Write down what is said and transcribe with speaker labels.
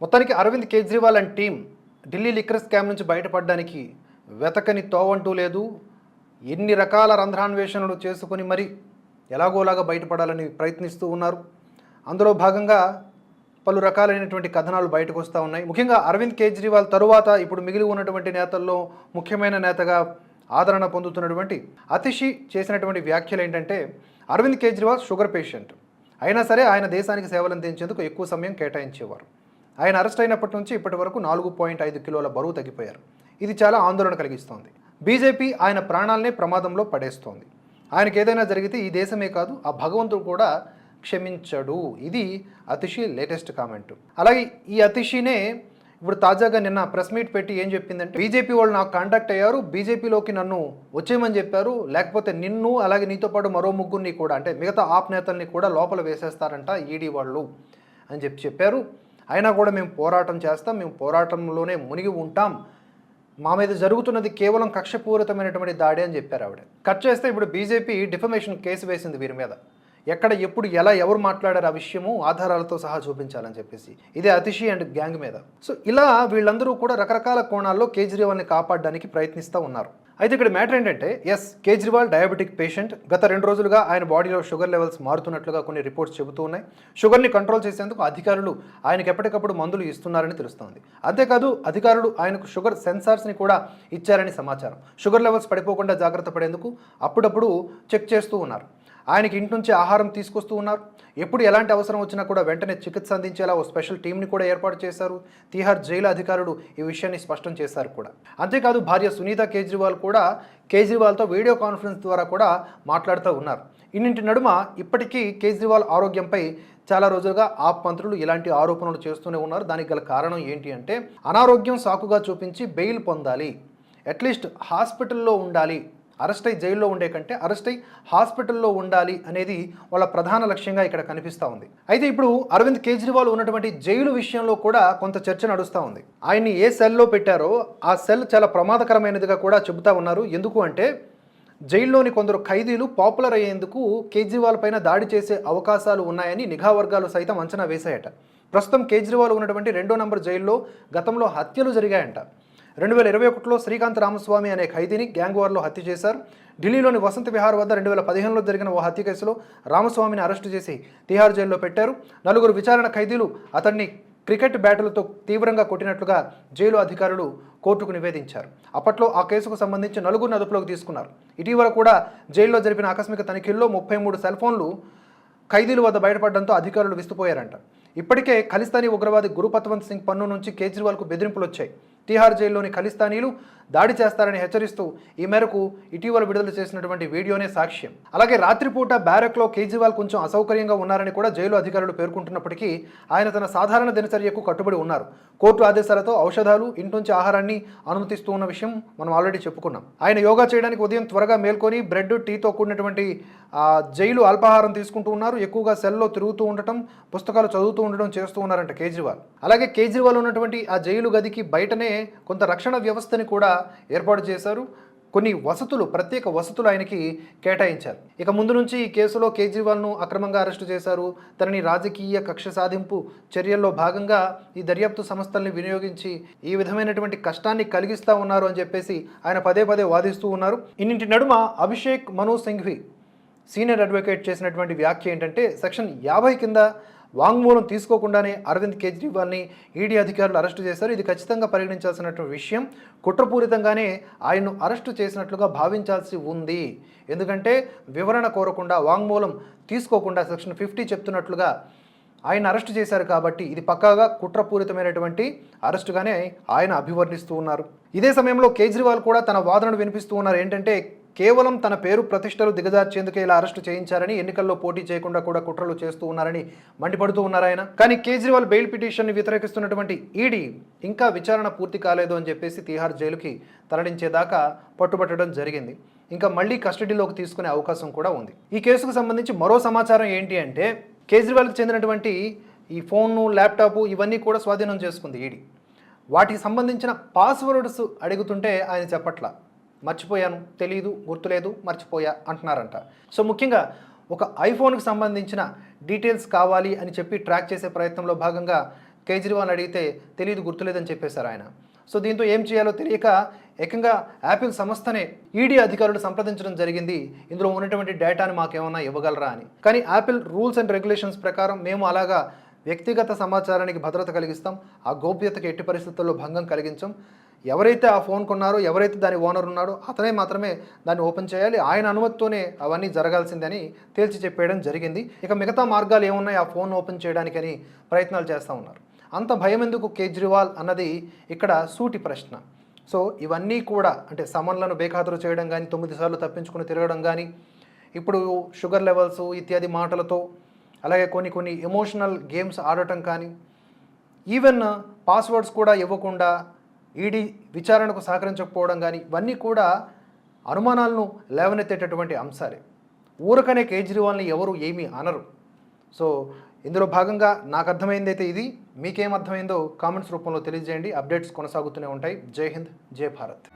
Speaker 1: మొత్తానికి Arvind Kejriwal and team Delhi liquor scam నుంచి బయటపడడానికి వెతకని తోవంటూ లేదు. ఎన్ని రకాల రంధ్రాన్వేషణలు చేసుకుని మరి ఎలాగోలాగా బయటపడాలని ప్రయత్నిస్తూ ఉన్నారు. అందులో భాగంగా పలు రకాలైనటువంటి కథనాలు బయటకు వస్తూ ఉన్నాయి. ముఖ్యంగా అరవింద్ కేజ్రీవాల్ తరువాత ఇప్పుడు మిగిలి ఉన్నటువంటి నేతల్లో ముఖ్యమైన నేతగా ఆదరణ పొందుతున్నటువంటి అతిషి చేసినటువంటి వ్యాఖ్యలు ఏంటంటే అరవింద్ కేజ్రీవాల్ షుగర్ పేషెంట్. అయినా సరే ఆయన దేశానికి సేవలు అందించేందుకు ఎక్కువ సమయం కేటాయించేవారు. ఆయన అరెస్ట్ అయినప్పటి నుంచి ఇప్పటి వరకు నాలుగు పాయింట్ ఐదు కిలోల బరువు తగ్గిపోయారు. ఇది చాలా ఆందోళన కలిగిస్తోంది. బీజేపీ ఆయన ప్రాణాలనే ప్రమాదంలో పడేస్తోంది. ఆయనకి ఏదైనా జరిగితే ఈ దేశమే కాదు ఆ భగవంతుడు కూడా క్షమించడు. ఇది అతిషి లేటెస్ట్ కామెంట్. అలాగే ఈ అతిషినే ఇప్పుడు తాజాగా నిన్న ప్రెస్ మీట్ పెట్టి ఏం చెప్పిందంటే బీజేపీ వాళ్ళు నాకు కాంటాక్ట్ అయ్యారు బీజేపీలోకి నన్ను వచ్చేయమని చెప్పారు లేకపోతే నిన్ను అలాగే నీతో పాటు మరో ముగ్గురిని కూడా అంటే మిగతా ఆప్ నేతల్ని కూడా లోపల వేసేస్తారంట ఈడీ వాళ్ళు అని చెప్పి చెప్పారు. అయినా కూడా మేము పోరాటం చేస్తాం మేము పోరాటంలోనే మునిగి ఉంటాం. మా మీద జరుగుతున్నది కేవలం కక్షపూరితమైనటువంటి దాడి అని చెప్పారు ఆవిడ. కట్ చేస్తే ఇప్పుడు బీజేపీ డిఫమేషన్ కేసు వేసింది వీరి మీద. ఎక్కడ ఎప్పుడు ఎలా ఎవరు మాట్లాడారు ఆ విషయము ఆధారాలతో సహా చూపించాలని చెప్పేసి. ఇదే అతిషి అండ్ గ్యాంగ్ మీద. సో ఇలా వీళ్ళందరూ కూడా రకరకాల కోణాల్లో కేజ్రీవాల్ని కాపాడడానికి ప్రయత్నిస్తూ ఉన్నారు. అయితే ఇక్కడ మ్యాటర్ ఏంటంటే ఎస్ కేజ్రీవాల్ డయాబెటిక్ పేషెంట్ గత రెండు రోజులుగా ఆయన బాడీలో షుగర్ లెవెల్స్ మారుతున్నట్లుగా కొన్ని రిపోర్ట్స్ చెబుతూ ఉన్నాయి. షుగర్ని కంట్రోల్ చేసేందుకు అధికారులు ఆయనకు ఎప్పటికప్పుడు మందులు ఇస్తున్నారని తెలుస్తోంది. అంతేకాదు అధికారులు ఆయనకు షుగర్ సెన్సార్స్ని కూడా ఇచ్చారని సమాచారం. షుగర్ లెవెల్స్ పడిపోకుండా జాగ్రత్త పడేందుకు అప్పుడప్పుడు చెక్ చేస్తూ ఉన్నారు. ఆయనకి ఇంటి నుంచి ఆహారం తీసుకొస్తూ ఉన్నారు. ఎప్పుడు ఎలాంటి అవసరం వచ్చినా కూడా వెంటనే చికిత్స అందించేలా ఓ స్పెషల్ టీంని కూడా ఏర్పాటు చేశారు. తీహార్ జైలు అధికారులు ఈ విషయాన్ని స్పష్టం చేశారు కూడా. అంతేకాదు భార్య సునీత కేజ్రీవాల్ కూడా కేజ్రీవాల్తో వీడియో కాన్ఫరెన్స్ ద్వారా కూడా మాట్లాడుతూ ఉన్నారు. ఇన్నింటి నడుమ ఇప్పటికీ కేజ్రీవాల్ ఆరోగ్యంపై చాలా రోజులుగా ఆప్ మంత్రులు ఇలాంటి ఆరోపణలు చేస్తూనే ఉన్నారు. దానికి గల కారణం ఏంటి అంటే అనారోగ్యం సాకుగా చూపించి బెయిల్ పొందాలి. అట్లీస్ట్ హాస్పిటల్లో ఉండాలి. అరెస్ట్ అయి జైల్లో ఉండే కంటే అరెస్ట్ అయి హాస్పిటల్లో ఉండాలి అనేది వాళ్ళ ప్రధాన లక్ష్యంగా ఇక్కడ కనిపిస్తూ ఉంది. అయితే ఇప్పుడు అరవింద్ కేజ్రీవాల్ ఉన్నటువంటి జైలు విషయంలో కూడా కొంత చర్చ నడుస్తూ ఉంది. ఆయన్ని ఏ సెల్లో పెట్టారో ఆ సెల్ చాలా ప్రమాదకరమైనదిగా కూడా చెబుతా ఉన్నారు. ఎందుకు అంటే జైల్లోని కొందరు ఖైదీలు పాపులర్ అయ్యేందుకు కేజ్రీవాల్ పైన దాడి చేసే అవకాశాలు ఉన్నాయని నిఘా వర్గాలు సైతం అంచనా వేశాయట. ప్రస్తుతం కేజ్రీవాల్ ఉన్నటువంటి రెండో నంబర్ జైల్లో గతంలో హత్యలు జరిగాయంట. రెండు వేల ఇరవై ఒకటిలో శ్రీకాంత్ రామస్వామి అనే ఖైదీని గ్యాంగ్ వార్లో హత్య చేశారు. ఢిల్లీలోని వసంత విహార్ వద్ద రెండు వేల పదిహేనులో జరిగిన ఓ హత్య కేసులో రామస్వామిని అరెస్టు చేసి తిహార్ జైల్లో పెట్టారు. నలుగురు విచారణ ఖైదీలు అతన్ని క్రికెట్ బ్యాటులతో తీవ్రంగా కొట్టినట్లుగా జైలు అధికారులు కోర్టుకు నివేదించారు. అప్పట్లో ఆ కేసుకు సంబంధించి నలుగురిని అదుపులోకి తీసుకున్నారు. ఇటీవల కూడా జైల్లో జరిపిన ఆకస్మిక తనిఖీల్లో ముప్పై మూడు సెల్ ఫోన్లు ఖైదీల వద్ద బయటపడడంతో అధికారులు విస్తుపోయారంట. ఇప్పటికే ఖలిస్తానీ ఉగ్రవాది గురుపత్వంత్ సింగ్ పన్ను నుంచి కేజ్రీవాల్కు బెదిరింపులు వచ్చాయి తిహార్ జైల్లోని ఖలిస్తానీలు దాడి చేస్తారని హెచ్చరిస్తూ ఈ మేరకు ఇటీవల విడుదల చేసినటువంటి వీడియోనే సాక్ష్యం. అలాగే రాత్రిపూట బ్యారక్లో కేజ్రీవాల్ కొంచెం అసౌకర్యంగా ఉన్నారని కూడా జైలు అధికారులు పేర్కొంటున్నప్పటికీ ఆయన తన సాధారణ దినచర్యకు కట్టుబడి ఉన్నారు. కోర్టు ఆదేశాలతో ఔషధాలు ఇంటి ఆహారాన్ని అనుమతిస్తూ ఉన్న విషయం మనం ఆల్రెడీ చెప్పుకున్నాం. ఆయన యోగా చేయడానికి ఉదయం త్వరగా మేల్కొని బ్రెడ్ టీతో కూడినటువంటి జైలు అల్పాహారం తీసుకుంటూ ఉన్నారు. ఎక్కువగా సెల్లో తిరుగుతూ ఉండటం పుస్తకాలు చదువుతూ ఉండడం చేస్తూ ఉన్నారంట కేజ్రీవాల్. అలాగే కేజ్రీవాల్ ఉన్నటువంటి ఆ జైలు గదికి బయటనే కొంత రక్షణ వ్యవస్థని కూడా ఏర్పాటు చేశారు. కొన్ని వసతులు ప్రత్యేక వసతులు ఆయనకి కేటాయించారు. ఇక ముందు నుంచి ఈ కేసులో కేజ్రీవాల్ను అక్రమంగా అరెస్టు చేశారు. తనని రాజకీయ కక్ష సాధింపు చర్యల్లో భాగంగా ఈ దర్యాప్తు సంస్థల్ని వినియోగించి ఈ విధమైనటువంటి కష్టాన్ని కలిగిస్తూ ఉన్నారు అని చెప్పేసి ఆయన పదే పదే వాదిస్తూ ఉన్నారు. ఇన్నింటి నడుమ అభిషేక్ మను సింఘ్వి సీనియర్ అడ్వకేట్ చేసినటువంటి వ్యాఖ్య ఏంటంటే సెక్షన్ యాభై కింద వాంగ్మూలం తీసుకోకుండానే అరవింద్ కేజ్రీవాల్ని ఈడీ అధికారులు అరెస్టు చేశారు. ఇది ఖచ్చితంగా పరిగణించాల్సినటువంటి విషయం. కుట్రపూరితంగానే ఆయన్ను అరెస్టు చేసినట్లుగా భావించాల్సి ఉంది. ఎందుకంటే వివరణ కోరకుండా వాంగ్మూలం తీసుకోకుండా సెక్షన్ ఫిఫ్టీ చెప్తున్నట్లుగా ఆయన అరెస్ట్ చేశారు కాబట్టి ఇది పక్కాగా కుట్రపూరితమైనటువంటి అరెస్టుగానే ఆయన అభివర్ణిస్తూ ఉన్నారు. ఇదే సమయంలో కేజ్రీవాల్ కూడా తన వాదనను వినిపిస్తూ ఉన్నారు. ఏంటంటే కేవలం తన పేరు ప్రతిష్టలు దిగజార్చేందుకే ఇలా అరెస్టు చేయించారని ఎన్నికల్లో పోటీ చేయకుండా కూడా కుట్రలు చేస్తూ ఉన్నారని మండిపడుతూ ఉన్నారు ఆయన. కానీ కేజ్రీవాల్ బెయిల్ పిటిషన్ని వ్యతిరేకిస్తున్నటువంటి ఈడీ ఇంకా విచారణ పూర్తి కాలేదు అని చెప్పేసి తిహార్ జైలుకి తరలించేదాకా పట్టుబట్టడం జరిగింది. ఇంకా మళ్ళీ కస్టడీలోకి తీసుకునే అవకాశం కూడా ఉంది. ఈ కేసుకు సంబంధించి మరో సమాచారం ఏంటి అంటే కేజ్రీవాల్కి చెందినటువంటి ఈ ఫోను ల్యాప్టాప్ ఇవన్నీ కూడా స్వాధీనం చేసుకుంది ఈడీ. వాటికి సంబంధించిన పాస్వర్డ్స్ అడుగుతుంటే ఆయన చెప్పట్ల. మర్చిపోయాను తెలియదు గుర్తులేదు మర్చిపోయా అంటున్నారంట. సో ముఖ్యంగా ఒక ఐఫోన్కి సంబంధించిన డీటెయిల్స్ కావాలి అని చెప్పి ట్రాక్ చేసే ప్రయత్నంలో భాగంగా కేజ్రీవాల్ అడిగితే తెలియదు గుర్తులేదని చెప్పేశారు ఆయన. సో దీంతో ఏం చేయాలో తెలియక ఏకంగా యాపిల్ సంస్థనే ఈడీ అధికారులు సంప్రదించడం జరిగింది. ఇందులో ఉన్నటువంటి డేటాను మాకేమన్నా ఇవ్వగలరా అని. కానీ యాపిల్ రూల్స్ అండ్ రెగ్యులేషన్స్ ప్రకారం మేము అలాగా వ్యక్తిగత సమాచారానికి భద్రత కలిగిస్తాం. ఆ గోప్యతకు ఎట్టి పరిస్థితుల్లో భంగం కలిగించం. ఎవరైతే ఆ ఫోన్ కొన్నారో ఎవరైతే దాని ఓనర్ ఉన్నాడో అతనే మాత్రమే దాన్ని ఓపెన్ చేయాలి. ఆయన అనుమతితోనే అవన్నీ జరగాల్సిందని తేల్చి చెప్పేయడం జరిగింది. ఇక మిగతా మార్గాలు ఏమున్నాయి ఆ ఫోన్ ఓపెన్ చేయడానికని ప్రయత్నాలు చేస్తూ ఉన్నారు. అంత భయం ఎందుకు కేజ్రీవాల్ అన్నది ఇక్కడ సూటి ప్రశ్న. సో ఇవన్నీ కూడా అంటే సమన్లను బేఖాతరు చేయడం కానీ తొమ్మిది సార్లు తప్పించుకుని తిరగడం కానీ ఇప్పుడు షుగర్ లెవెల్స్ ఇత్యాది మాటలతో అలాగే కొన్ని కొన్ని ఎమోషనల్ గేమ్స్ ఆడటం కానీ ఈవెన్ పాస్వర్డ్స్ కూడా ఇవ్వకుండా ఈడీ విచారణకు సహకరించకపోవడం కానీ ఇవన్నీ కూడా అనుమానాలను లేవనెత్తేటటువంటి అంశాలే. ఊరకనే కేజ్రీవాల్ని ఎవరు ఏమీ అనరు. సో ఇందులో భాగంగా నాకు అర్థమైంది అయితే ఇది. మీకేం అర్థమైందో కామెంట్స్ రూపంలో తెలియజేయండి. అప్డేట్స్ కొనసాగుతూనే ఉంటాయి. జై హింద్ జై భారత్.